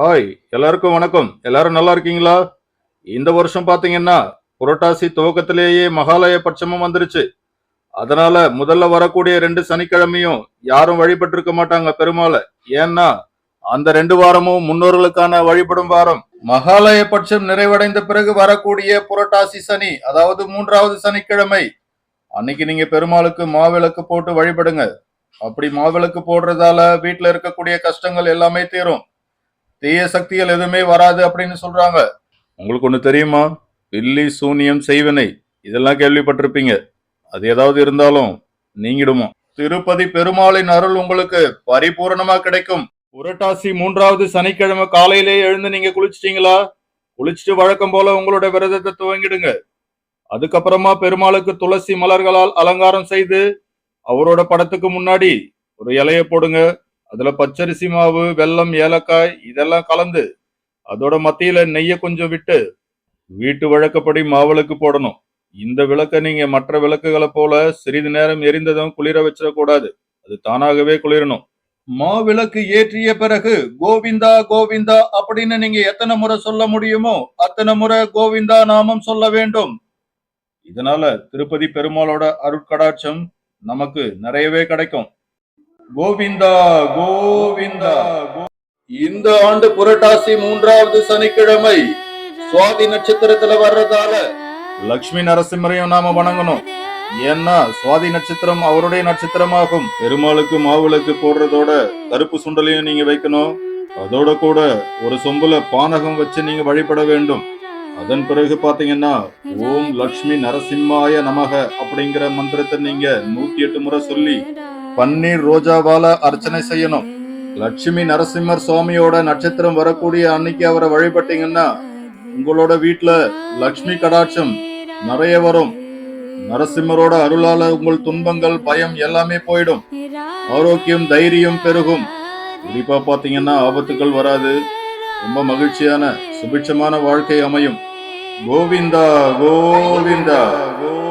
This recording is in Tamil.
ஹாய் எல்லாருக்கும் வணக்கம். எல்லாரும் நல்லா இருக்கீங்களா? இந்த வருஷம் பாத்தீங்கன்னா புரட்டாசி துவக்கத்திலேயே மகாலய பட்சமும் வந்துருச்சு. அதனால முதல்ல வரக்கூடிய ரெண்டு சனிக்கிழமையும் யாரும் வழிபட்டு இருக்க மாட்டாங்க பெருமாளை. ஏன்னா அந்த ரெண்டு வாரமும் முன்னோர்களுக்கான வழிபடும் வாரம். மகாலய பட்சம் நிறைவடைந்த பிறகு வரக்கூடிய புரட்டாசி சனி அதாவது மூன்றாவது சனிக்கிழமை. அன்னைக்கு நீங்க பெருமாளுக்கு மாவிளக்கு போட்டு வழிபடுங்க. அப்படி மாவிளக்கு போடுறதால வீட்டுல இருக்கக்கூடிய கஷ்டங்கள் எல்லாமே தீரும். தீய சக்திகள் எதுவுமே வராது அப்படின்னு சொல்றாங்க. உங்களுக்கு ஒண்ணு தெரியுமா? பில்லி சூனியம் செய்வினை. இதெல்லாம் கேள்விப்பட்டிருப்பீங்க. அது ஏதாவது இருந்தாலும் நீங்கிடுமா? திருப்பதி பெருமாளின் அருள் உங்களுக்கு பரிபூரணமா கிடைக்கும். புரட்டாசி மூன்றாவது சனிக்கிழமை காலையிலே எழுந்து நீங்க குளிச்சிட்டீங்களா? குளிச்சுட்டு வழக்கம் போல உங்களோட விரதத்தை துவங்கிடுங்க. அதுக்கப்புறமா பெருமாளுக்கு துளசி மலர்களால் அலங்காரம் செய்து அவரோட படத்துக்கு முன்னாடி ஒரு இலைய போடுங்க. அதுல பச்சரிசி மாவு வெல்லம் ஏலக்காய் இதெல்லாம் கலந்து அதோட மத்தியில நெய்ய கொஞ்சம் விட்டு வீட்டு வழக்கப்படி மாவிளக்கு போடணும். இந்த விளக்க நீங்க மற்ற விளக்குகளை போல சிறிது நேரம் எரிந்ததும் குளிர வச்சிடக்கூடாது. அது தானாகவே குளிரணும். மாவிளக்கு ஏற்றிய பிறகு கோவிந்தா கோவிந்தா அப்படின்னு நீங்க எத்தனை முறை சொல்ல முடியுமோ அத்தனை முறை கோவிந்தா நாமம் சொல்ல வேண்டும். இதனால திருப்பதி பெருமாளோட அருட்கடாட்சம் நமக்கு நிறையவே கிடைக்கும். கோவிந்தா கோவிந்தா இந்த ஆண்டு புரட்டாசி மூன்றாவது சனிக்கிழமை சுவாதி நட்சத்திரத்துல வர்றதால லக்ஷ்மி நரசிம்மரையும் நாம வணங்கணும். ஏன்னா சுவாதி நட்சத்திரம் அவருடைய நட்சத்திரமாகும். பெருமாளுக்கு மாவிளக்கு போடுறதோட கருப்பு சுண்டலையும் நீங்க வைக்கணும். அதோட கூட ஒரு சொம்புல பானகம் வச்சு நீங்க வழிபட வேண்டும். அதன் பிறகு பாத்தீங்கன்னா ஓம் லக்ஷ்மி நரசிம்மாய நமக அப்படிங்கிற மந்திரத்தை நீங்க நூத்தி எட்டு முறை சொல்லி பன்னீர் ரோஜாவால அர்ச்சனை செய்யணும். லட்சுமி நரசிம்மர் சுவாமியோட நட்சத்திரம் வரக்கூடிய அன்னைக்கு அவரை வழிபட்டீங்கன்னா உங்களோட வீட்டுல லக்ஷ்மி கடாட்சம் நிறைய வரும். நரசிம்மரோட அருளால உங்கள் துன்பங்கள் பயம் எல்லாமே போயிடும். ஆரோக்கியம் தைரியம் பெருகும். குறிப்பா பாத்தீங்கன்னா ஆபத்துகள் வராது. ரொம்ப மகிழ்ச்சியான சுபிட்சமான வாழ்க்கை அமையும். கோவிந்தா கோவிந்தா கோ-